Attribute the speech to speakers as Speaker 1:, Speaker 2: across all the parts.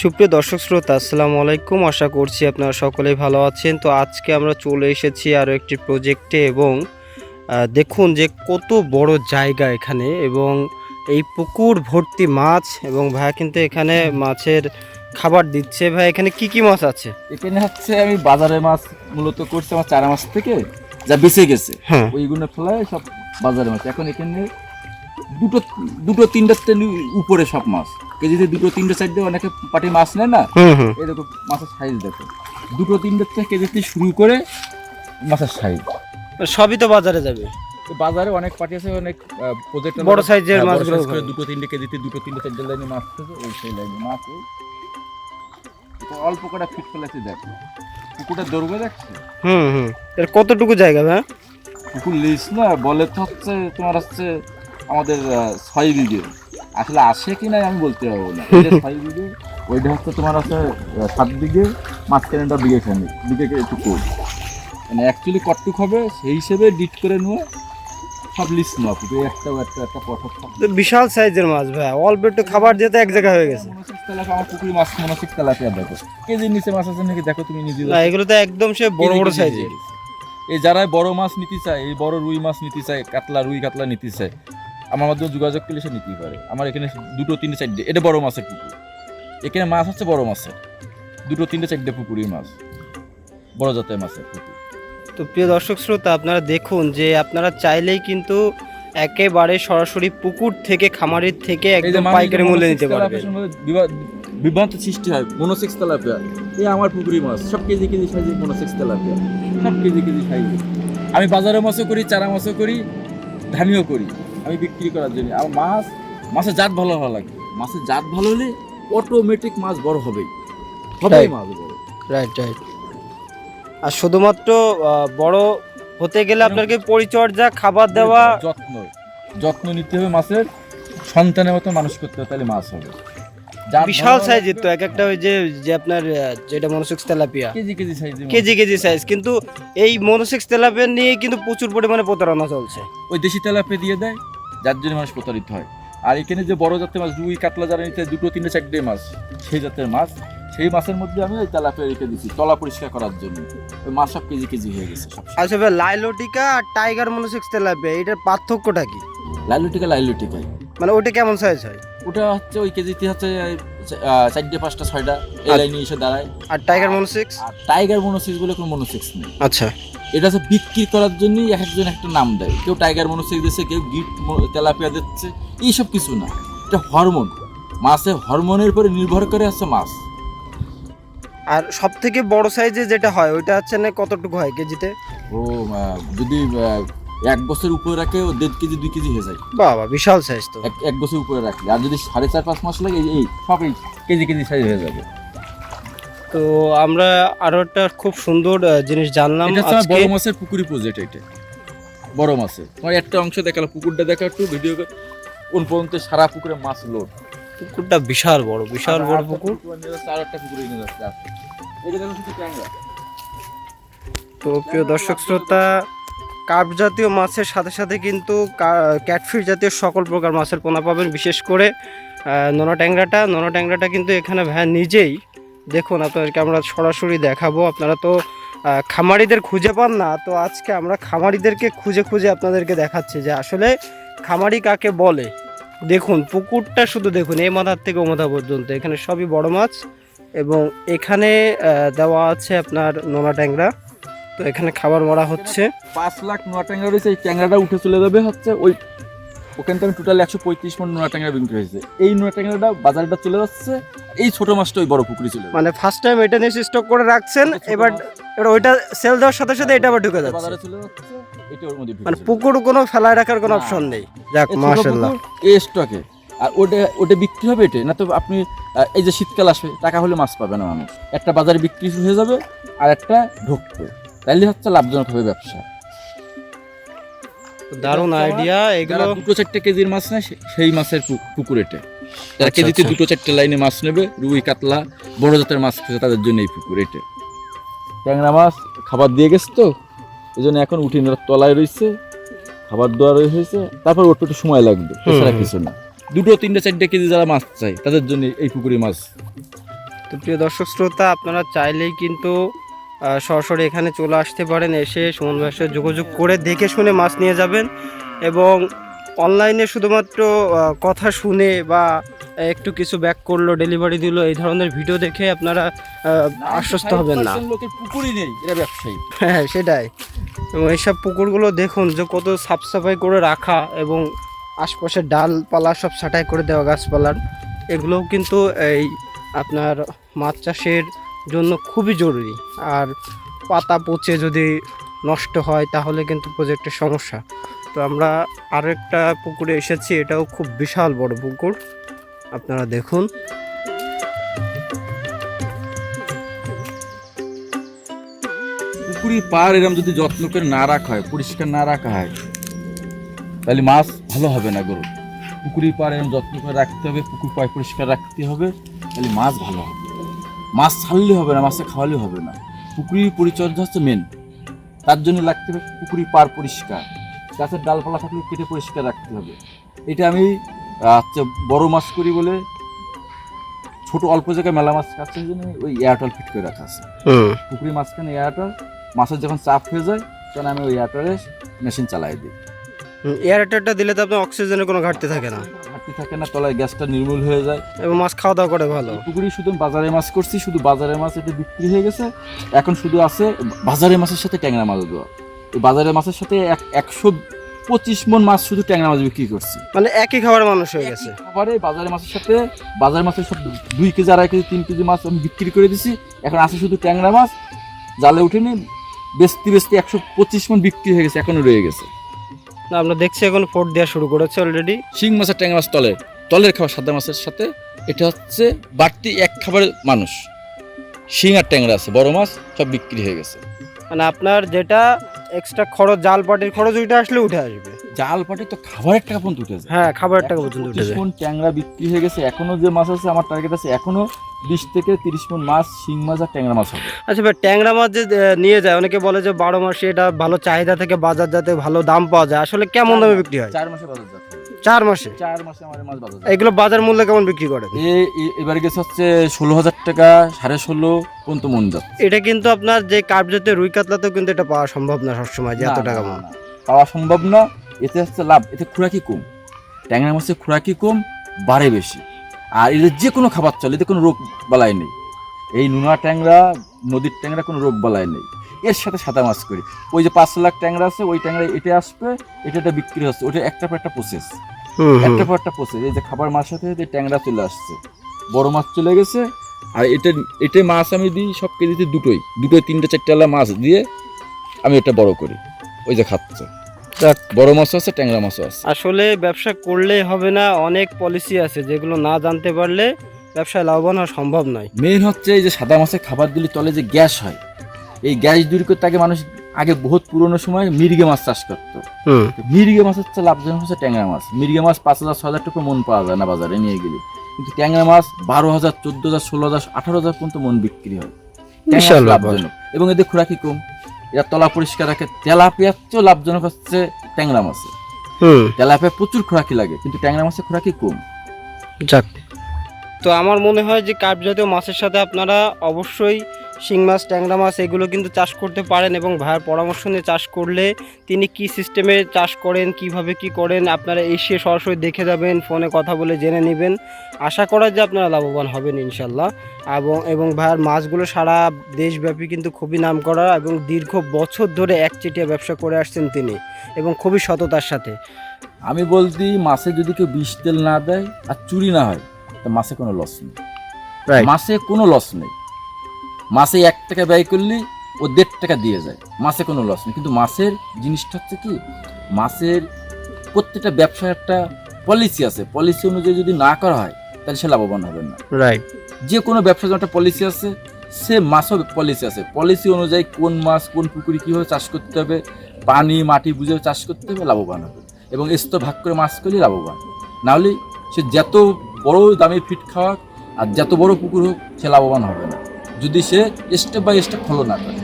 Speaker 1: সুপ্রিয় দর্শক শ্রোতা, আসসালামু আলাইকুম। আশা করছি আপনারা সকলেই ভালো আছেন। তো আজকে আমরা চলে এসেছি আরও একটি প্রজেক্টে এবং দেখুন যে কত বড় জায়গা এখানে এবং এই পুকুর ভর্তি মাছ এবং ভাইয়া কিন্তু এখানে মাছের খাবার দিচ্ছে। ভাই এখানে কি কি মাছ আছে?
Speaker 2: এখানে হচ্ছে আমি বাজারে মাছ মূলত করছি, আমার চারা মাছ থেকে। যা বেঁচে গেছে।
Speaker 1: হ্যাঁ।
Speaker 2: ওইগুলো ফেলায় সব বাজারে মাছ। এখন এখানে দুটো দুটো তিনটার উপরে সব মাছ। কেজিতে দুটো তিনটে সাইড দিয়ে অনেকে পাটি মাছ নেয় না?
Speaker 1: হুম হুম।
Speaker 2: এই দেখো মাছের সাইজ দেখো। দুটো তিনটের থেকে কেজিতে শুরু করে মাছের সাইজ
Speaker 1: সবই তো বাজারে যাবে।
Speaker 2: তো বাজারে অনেক পাটি আছে অনেক প্রজেক্ট
Speaker 1: বড় সাইজের মাছগুলো হয়।
Speaker 2: দুটো তিনটে কেজিতে দুটো তিনটে চারটে লাইনে মাছ থেকে ওই সেই লাইনে মাছ অল্প কটা ফিট ফেলেছে দেখো। পুকুরটা দৌড়বে দেখছ?
Speaker 1: হুম হুম। এর কতটুকু জায়গা ভাই?
Speaker 2: পুকুর লিস না বলে তো হচ্ছে তোমার হচ্ছে আমাদের ছয় বিঘে। আসলে আসে কি না আমি বলতে পারব না। এটা ছয় বিঘে ওইটা হচ্ছে তোমার আহ, সাত বিঘে মাঝখানেটা বিঘে খানি বিঘে একটু কম। মানে অ্যাকচুয়ালি কটটুক হবে সেই হিসেবে ডিট করে নিয়ে সব একটা একটা পথর
Speaker 1: বিশাল সাইজের মাছ ভাই। অল্প একটু খাবার দিয়ে তো এক জায়গায় হয়ে গেছে।
Speaker 2: আমার পুকুরি মাছ মনোসিক্স তেলাপিয়া দেখো। কেজির নিচে মাছ আছে নাকি দেখো তুমি নিজে।
Speaker 1: না এগুলো তো একদম সে বড় বড়
Speaker 2: কেজি কেজি
Speaker 1: সাইজের
Speaker 2: এই যারা বড় মাছ নিতে চায় এই বড় রুই মাছ নিতে চায় কাতলা রুই কাতলা নিতে চায় আমার মাধ্যমে যোগাযোগ করলে সে নিতেই পারে। আমার এখানে দুটো তিনটে চারটে এটা বড় মাছের পুকুর। এখানে মাছ হচ্ছে বড় মাছের। দুটো তিনটে চারটে পুকুরি মাছ। বড় জাতের মাছের পুকুর।
Speaker 1: তো প্রিয় দর্শক শ্রোতা আপনারা দেখুন যে আপনারা চাইলেই কিন্তু একেবারে সরাসরি পুকুর থেকে খামারের থেকে একদম পাইকারি মূল্যে নিতে
Speaker 2: বিভা- বিভ্রান্ত সৃষ্টি হয় মনোসেক্স তেলাপিয়া এই আমার পুকুরি মাছ সব কেজি কেজি সাইজে মনোসেক্স তেলাপিয়া সব কেজি কেজি সাইজে। আমি বাজারে মাছও করি চারা মাছও করি ধানিও করি আমি বিক্রি করার জন্য। আর মাছ মাছের জাত ভালো ভালো লাগে। মাছের জাত ভালো হলে অটোমেটিক মাছ বড় হবেই। হবেই মাছ বড়।
Speaker 1: রাইট রাইট আর শুধুমাত্র বড় হতে গেলে আপনাকে পরিচর্যা খাবার দেওয়া
Speaker 2: যত্ন। যত্ন নিতে হবে মাছের। সন্তানের মতো মানুষ করতে হবে তাহলে মাছ হবে।
Speaker 1: বিশাল সাইজের তো এক একটা ওই যে যে আপনার যেটা মনোসেক্স তেলাপিয়া।
Speaker 2: কেজি কেজি সাইজে
Speaker 1: কেজি কেজি সাইজ কিন্তু এই মনোসেক্স তেলাপিয়া নিয়ে কিন্তু প্রচুর পরিমাণে প্রতারণা চলছে।
Speaker 2: ওই দেশি তেলাপে দিয়ে দেয় যার জন্য মানুষ প্রতারিত হয়। আর এখানে যে বড় জাতের মাছ রুই কাতলা যারা নিতে দুটো তিনটে চারটে মাছ সেই জাতের মাছ সেই মাছের মধ্যে আমি ওই তেলাপে রেখে দিচ্ছি তলা পরিষ্কার করার জন্য। মাছ সব কেজি কেজি হয়ে গেছে সব
Speaker 1: আচ্ছা ভাই লাইলোটিকা আর টাইগার মনোসেক্স তেলাপিয়া এটার পার্থক্যটা কি?
Speaker 2: লাইলুটিকা লাইলুটিকাই।
Speaker 1: মানে ওইটা কেমন সাইজ হয়?
Speaker 2: ওটা হচ্ছে ওই কেজিতে হচ্ছে চারটে পাঁচটা ছয়টা এই। লাইনে এসে দাঁড়ায়।
Speaker 1: আর টাইগার মনোসেক্স?
Speaker 2: আর টাইগার মনোসিক্স বলে কোনো মনোসিক্স নেই।
Speaker 1: আচ্ছা।
Speaker 2: এটা হচ্ছে বিক্রি করার জন্যই এক একজন একটা নাম দেয়। কেউ টাইগার মনোসিক্স দিচ্ছে কেউ গিট তেলাপিয়া দিচ্ছে এইসব কিছু না। এটা হরমোন। মাছের হরমোনের উপরে নির্ভর করে হচ্ছে মাছ।
Speaker 1: আর সব থেকে বড় সাইজে যেটা হয় ওইটা হচ্ছে না কতটুকু হয় কেজিতে?
Speaker 2: ও যদি এক বছর উপরে রাখে ও দেড় কেজি দুই কেজি হয়ে যায়।
Speaker 1: বাবা বিশাল সাইজ তো।
Speaker 2: এক বছর উপরে রাখলে আর যদি সাড়ে চার পাঁচ মাস লাগে এই- সব এই কেজি কেজি সাইজ হয়ে যাবে।
Speaker 1: তো আমরা আরও একটা খুব সুন্দর জিনিস জানলাম
Speaker 2: বড় মাছের পুকুরি প্রজেক্ট এটা। বড় মাছের। তোমার একটা অংশ দেখাল পুকুরটা দেখা একটু ভিডিও কোন পর্যন্ত সারা পুকুরে মাছ লোড
Speaker 1: পুকুরটা বিশাল বড় বিশাল বড় পুকুর। তো প্রিয় দর্শক শ্রোতা কার্প জাতীয় মাছের সাথে সাথে কিন্তু ক্যাটফিশ জাতীয় সকল প্রকার মাছের পোনা পাবেন, বিশেষ করে নোনা ট্যাংরাটা। নোনা ট্যাংরাটা কিন্তু এখানে ভ্যান নিজেই, দেখুন আপনাদেরকে আমরা সরাসরি দেখাবো। আপনারা তো খামারিদের খুঁজে পান না, তো আজকে আমরা খামারিদেরকে খুঁজে খুঁজে আপনাদেরকে দেখাচ্ছি যে আসলে খামারি কাকে বলে। দেখুন, পুকুরটা শুধু দেখুন, এই মাথার থেকে ও মাথা পর্যন্ত। এখানে সবই বড় মাছ এবং এখানে দেওয়া আছে আপনার নোনা ট্যাংরা। তো এখানে খাবার মরা হচ্ছে।
Speaker 2: পাঁচ লাখ নোয়া ট্যাংরা রয়েছে, এই ট্যাংরাটা উঠে চলে যাবে হচ্ছে ওই ওখান থেকে টোটাল একশো পঁয়ত্রিশ মন নোয়া ট্যাংরা বিক্রি হয়েছে। এই নোয়া ট্যাংরাটা বাজারটা চলে যাচ্ছে এই ছোট মাছটা ওই বড় পুকুরে চলে
Speaker 1: মানে ফার্স্ট টাইম এটা নিয়ে স্টক করে রাখছেন এবার এবার ওইটা সেল দেওয়ার সাথে সাথে এটা আবার ঢুকে যাচ্ছে।
Speaker 2: বাজারে চলে যাচ্ছে এটা ওর মধ্যে
Speaker 1: মানে পুকুর কোনো ফেলায় রাখার কোনো অপশন নেই। যাক মাশাআল্লাহ।
Speaker 2: এই স্টকে আর ওটা ওটা বিক্রি হবে এটা? না তো আপনি এই যে শীতকাল আসবে টাকা হলে মাছ পাবে না মানুষ। একটা বাজারে বিক্রি হয়ে যাবে আর একটা ঢুকবে। তাইলে হচ্ছে লাভজনক হবে ব্যবসা।
Speaker 1: দারুণ আইডিয়া এগুলো
Speaker 2: দুটো চারটে কেজির মাছ নেয় সেই মাছের পুকুর এটা যারা
Speaker 1: আচ্ছা,
Speaker 2: কেজিতে
Speaker 1: আচ্ছা।
Speaker 2: দুটো চারটে লাইনে মাছ নেবে রুই কাতলা বড় জাতের মাছ খেতে তাদের জন্য এই পুকুর এটা ট্যাংরা মাছ খাবার দিয়ে গেছে তো এই জন্য এখন উঠিয়ে তলায় রয়েছে খাবার দেওয়া হয়েছে তারপর ওর একটু সময় লাগবে এছাড়া কিছু না। দুটো তিনটে চারটে কেজি যারা মাছ চাই তাদের জন্য এই পুকুরি মাছ।
Speaker 1: তো প্রিয় দর্শক শ্রোতা আপনারা চাইলেই কিন্তু সরাসরি এখানে চলে আসতে পারেন এসে সুমন ভাইয়ের সাথে যোগাযোগ করে দেখে শুনে মাছ নিয়ে যাবেন এবং অনলাইনে শুধুমাত্র কথা শুনে বা একটু কিছু ব্যাক করল ডেলিভারি দিল এই ধরনের ভিডিও দেখে আপনারা আশ্বস্ত হবেন না।
Speaker 2: পুকুরই নেই এরা ব্যবসায়ী।
Speaker 1: হ্যাঁ সেটাই। এবং এইসব পুকুরগুলো দেখুন যে কত সাফ সাফাই করে রাখা এবং আশপাশে ডালপালা সব ছাঁটাই করে দেওয়া গাছপালার। এগুলোও কিন্তু এই আপনার মাছ চাষের জন্য খুবই জরুরি। আর পাতা পচে যদি নষ্ট হয়, তাহলে কিন্তু প্রজেক্টের সমস্যা। তো আমরা আরও একটা পুকুরে এসেছি, এটাও খুব বিশাল বড় পুকুর। আপনারা দেখুন।
Speaker 2: পুকুরি পার এরম যদি যত্ন করে না রাখা হয়, পরিষ্কার না রাখা হয়, তাহলে মাছ ভালো হবে না গরু। পুকুরি পার এরম যত্ন করে রাখতে হবে, পুকুর পায় পরিষ্কার রাখতে হবে, তাহলে মাছ ভালো হবে। মাছ ছাড়লে হবে না মাছে খাওয়ালে হবে না। পুকুরির পরিচর্যা হচ্ছে মেন তার জন্য লাগতে হবে পুকুরি পার পরিষ্কার। গাছের ডালপালা থাকলে কেটে পরিষ্কার রাখতে হবে। এটা আমি হচ্ছে বড় মাছ করি বলে ছোট অল্প জায়গায় মেলা মাছ কাছে জন্য ওই এয়ারটল ফিট করে রাখা আছে। পুকুরি মাঝখানে এয়ারটার মাছের যখন চাপ হয়ে যায় তখন আমি ওই এয়ারটারে মেশিন চালাই দিই।
Speaker 1: এয়ারটেলটা দিলে তো আপনার অক্সিজেনের কোনো ঘাটতি থাকে না।
Speaker 2: ঘাটতি থাকে না তলায় গ্যাসটা নির্মূল হয়ে যায়।
Speaker 1: এবং মাছ খাওয়া দাওয়া করে ভালো।
Speaker 2: পুকুরি শুধু বাজারে মাছ করছি শুধু বাজারের মাছ এটা বিক্রি হয়ে গেছে। এখন শুধু আছে বাজারে মাছের সাথে ট্যাংরা মাছ দেওয়া। এই বাজারের মাছের সাথে এক- একশো পঁচিশ মন মাছ শুধু ট্যাংরা মাছ বিক্রি করছি।
Speaker 1: মানে একই খাবার মানুষ হয়ে গেছে।
Speaker 2: খাবারে বাজারের মাছের সাথে বাজারের মাছের সব দুই কেজি আড়াই কেজি তিন কেজি মাছ আমি বিক্রি করে দিছি। এখন আছে শুধু ট্যাংরা মাছ। জালে উঠেনি বেচতে বেচতে একশো পঁচিশ মন বিক্রি হয়ে গেছে এখনও রয়ে গেছে।
Speaker 1: না আমরা দেখছি এখন ফোর্ট দেওয়া শুরু করেছে অলরেডি
Speaker 2: শিং মাছের ট্যাংরা মাছ তলের তলের খাবার সাদা মাছের সাথে এটা হচ্ছে বাড়তি এক খাবারের মানুষ। শিং আর ট্যাংরা আছে বড় মাছ সব বিক্রি হয়ে গেছে।
Speaker 1: মানে আপনার যেটা এক্সট্রা খরচ জাল পাটির খরচ ওইটা আসলে উঠে আসবে।
Speaker 2: জাল পাটি তো খাবারের টাকা পর্যন্ত উঠেছে
Speaker 1: হ্যাঁ খাবারের টাকা পর্যন্ত উঠে যায়।
Speaker 2: মন ট্যাংরা বিক্রি হয়ে গেছে এখনও যে মাছ আছে আমার টার্গেট আছে এখনও বিশ থেকে তিরিশ মন মাছ শিং মাছ আর ট্যাংরা মাছ হবে।
Speaker 1: আচ্ছা ভাই ট্যাংরা মাছ যে নিয়ে যায় অনেকে বলে যে বারো মাসে এটা ভালো চাহিদা থেকে বাজার যাতে ভালো দাম পাওয়া যায় আসলে কেমন দামে বিক্রি হয়?
Speaker 2: চার মাসে বাজার যাচ্ছে।
Speaker 1: চার মাসে?
Speaker 2: চার মাসে আমাদের মাছ বাজার
Speaker 1: এগুলো বাজার মূল্য কেমন বিক্রি
Speaker 2: এ- এবারে গেছে হচ্ছে ষোলো হাজার টাকা সাড়ে ষোলো পর্যন্ত মন যাচ্ছে।
Speaker 1: এটা কিন্তু আপনার যে কার্প জাতীয় রুই কাতলাতেও কিন্তু এটা পাওয়া সম্ভব না সবসময় যে এত টাকা মন।
Speaker 2: পাওয়া সম্ভব না। এতে হচ্ছে লাভ এতে খুরাকি কম। ট্যাংরা মাছের খুরাকি কম বাড়ে বেশি। আর এদের যে কোনো খাবার চলে এতে কোনো রোগ বালাই নেই। এই নোনা ট্যাংরা নদীর ট্যাংরা কোনো রোগ বালাই নেই। এর সাথে সাদা মাছ করি। ওই যে পাঁচ লাখ ট্যাংরা আছে ওই ট্যাংরা এটা আসবে এটা বিক্রি হচ্ছে। ওটা একটা পর একটা প্রসেস। একটা পর একটা প্রসেস এই যে খাবার মাছ সাথে এই ট্যাংরা চলে আসছে। বড় মাছ চলে গেছে আর এটা এটা মাছ আমি দিই সব কেজিতে দুটোই। দুটোই তিনটে চারটে আলা মাছ দিয়ে আমি এটা বড় করি। ওই যে খাচ্ছে।
Speaker 1: যাক,
Speaker 2: বড় মাছও আছে ট্যাংরা মাছও আছে।
Speaker 1: আসলে ব্যবসা করলেই হবে না অনেক পলিসি আছে যেগুলো না জানতে পারলে ব্যবসায় লাভবান হওয়া সম্ভব নয়।
Speaker 2: মেন হচ্ছে এই যে সাদা মাছের খাবার দিলে তলে যে গ্যাস হয় এই গ্যাস দূর করতে আগে মানুষ আগে বহুত পুরনো সময় মির্গে মাছ চাষ করতো। মির্গে মাছ হচ্ছে লাভজনক হচ্ছে ট্যাংরা মাছ। মির্গে মাছ পাঁচ হাজার ছ হাজার টাকা মন পাওয়া যায় না বাজারে নিয়ে গেলে। কিন্তু ট্যাংরা মাছ বারো হাজার চোদ্দ হাজার ষোলো হাজার আঠারো হাজার পর্যন্ত মন বিক্রি হয়। লাভজনক। এবং এদের খোরাকি কম। এরা তলা পরিষ্কার রাখে তেলাপিয়া তো লাভজনক হচ্ছে ট্যাংরা মাছে।
Speaker 1: হুম।
Speaker 2: তেলাপিয়া প্রচুর খোরাকি লাগে কিন্তু ট্যাংরা মাছের খোরাকি কম।
Speaker 1: যাক। তো আমার মনে হয় যে কার্প জাতীয় মাছের সাথে আপনারা অবশ্যই শিং মাছ ট্যাংরা মাছ এগুলো কিন্তু চাষ করতে পারেন এবং ভাইয়ের পরামর্শ নিয়ে চাষ করলে তিনি কি সিস্টেমে চাষ করেন কীভাবে কি করেন আপনারা এসে সরাসরি দেখে যাবেন ফোনে কথা বলে জেনে নেবেন। আশা করা যে আপনারা লাভবান হবেন ইনশাল্লাহ এবং এবং ভাইয়ের মাছগুলো সারা দেশব্যাপী কিন্তু খুবই নাম করা এবং দীর্ঘ বছর ধরে একচেটিয়া ব্যবসা করে আসছেন তিনি এবং খুবই সততার সাথে।
Speaker 2: আমি বলতি মাছে যদি কেউ বিষ তেল না দেয় আর চুরি না হয় তা মাছে কোনো লস নেই. মাছে কোনো লস নেই। মাছে এক টাকা ব্যয় করলে ও দেড় টাকা দিয়ে যায়। মাছে কোনো লস নেই। কিন্তু মাছের জিনিসটা হচ্ছে কি? মাছের প্রত্যেকটা ব্যবসার একটা পলিসি আছে। পলিসি অনুযায়ী যদি না করা হয় তাহলে সে লাভবান হবে না।
Speaker 1: রাইট
Speaker 2: যে কোনো ব্যবসার জন্য একটা পলিসি আছে সে মাছও পলিসি আছে। পলিসি অনুযায়ী কোন মাছ কোন পুকুরে কীভাবে চাষ করতে হবে পানি মাটি বুঝে চাষ করতে হবে লাভবান হবে। এবং স্তর ভাগ করে মাছ করলে লাভবান। নাহলে সে যত বড় দামে ফিট খাওয়া আর যত বড় পুকুর হোক সে লাভবান হবে না। যদি সে স্টেপ বাই স্টেপ ফলো না করে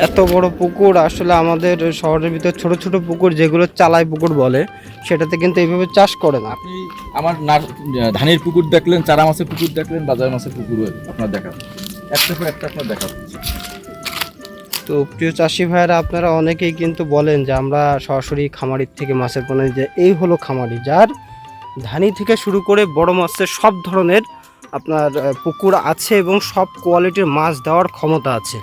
Speaker 1: এত বড় পুকুর আসলে আমাদের শহরের ভিতর ছোট ছোট পুকুর যেগুলো চালাই পুকুর বলে সেটাতে কিন্তু এইভাবে চাষ করে না
Speaker 2: আপনি আমার নার- ধানের পুকুর দেখলেন চারা মাছের পুকুর দেখলেন বাজার মাছের পুকুর আপনার দেখা একটা পর একটা আপনার দেখা।
Speaker 1: তো প্রিয় চাষি ভাইয়েরা আপনারা অনেকেই কিন্তু বলেন যে আমরা সরাসরি খামারির থেকে মাছের পোনা। যে এই হলো খামারি যার ধানি থেকে শুরু করে বড় মাছের সব ধরনের আপনার পুকুর আছে এবং সব কোয়ালিটির মাছ দেওয়ার ক্ষমতা আছে।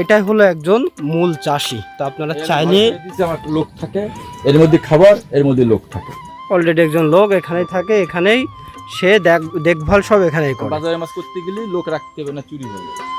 Speaker 1: এটাই হলো একজন মূল চাষি। তো আপনারা চাইলে
Speaker 2: আমার লোক থাকে এর মধ্যে খাবার এর মধ্যে লোক থাকে।
Speaker 1: অলরেডি একজন লোক এখানেই থাকে এখানেই সে দেখ দেখভাল সব এখানেই করে।
Speaker 2: বাজারে মাছ করতে গেলে লোক রাখতে হবে না চুরি হয়ে যাবে।